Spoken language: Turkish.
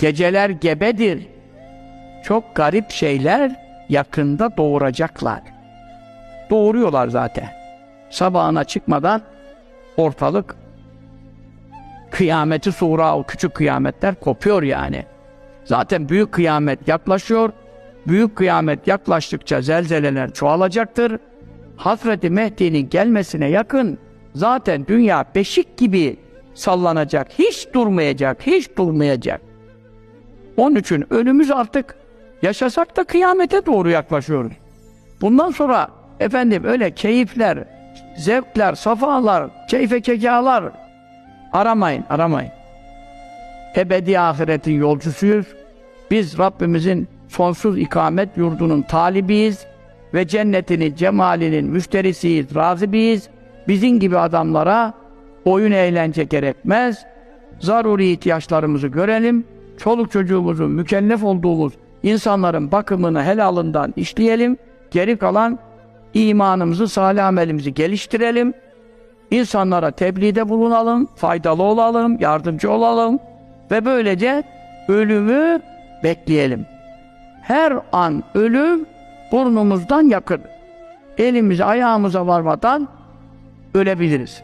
Geceler gebedir. Çok garip şeyler yakında doğuracaklar. Doğuruyorlar zaten. Sabahına çıkmadan ortalık kıyameti sura o küçük kıyametler kopuyor yani. Zaten büyük kıyamet yaklaşıyor. Büyük kıyamet yaklaştıkça zelzeleler çoğalacaktır. Hazreti Mehdi'nin gelmesine yakın zaten dünya beşik gibi sallanacak. Hiç durmayacak, hiç durmayacak. Onun için önümüz artık yaşasak da kıyamete doğru yaklaşıyoruz. Bundan sonra efendim öyle keyifler, zevkler, safalar, keyfe kekalar aramayın, aramayın. Ebedi ahiretin yolcusuyuz. Biz Rabbimizin sonsuz ikamet yurdunun talibiyiz ve cennetinin, cemalinin müşterisiyiz, razıbiyiz. Bizim gibi adamlara oyun eğlence gerekmez. Zaruri ihtiyaçlarımızı görelim. Çoluk çocuğumuzun mükellef olduğumuz insanların bakımını helalından işleyelim. Geri kalan imanımızı, salih amelimizi geliştirelim. İnsanlara tebliğde bulunalım, faydalı olalım, yardımcı olalım ve böylece ölümü bekleyelim. Her an ölüm burnumuzdan yakın. Elimize ayağımıza varmadan ölebiliriz.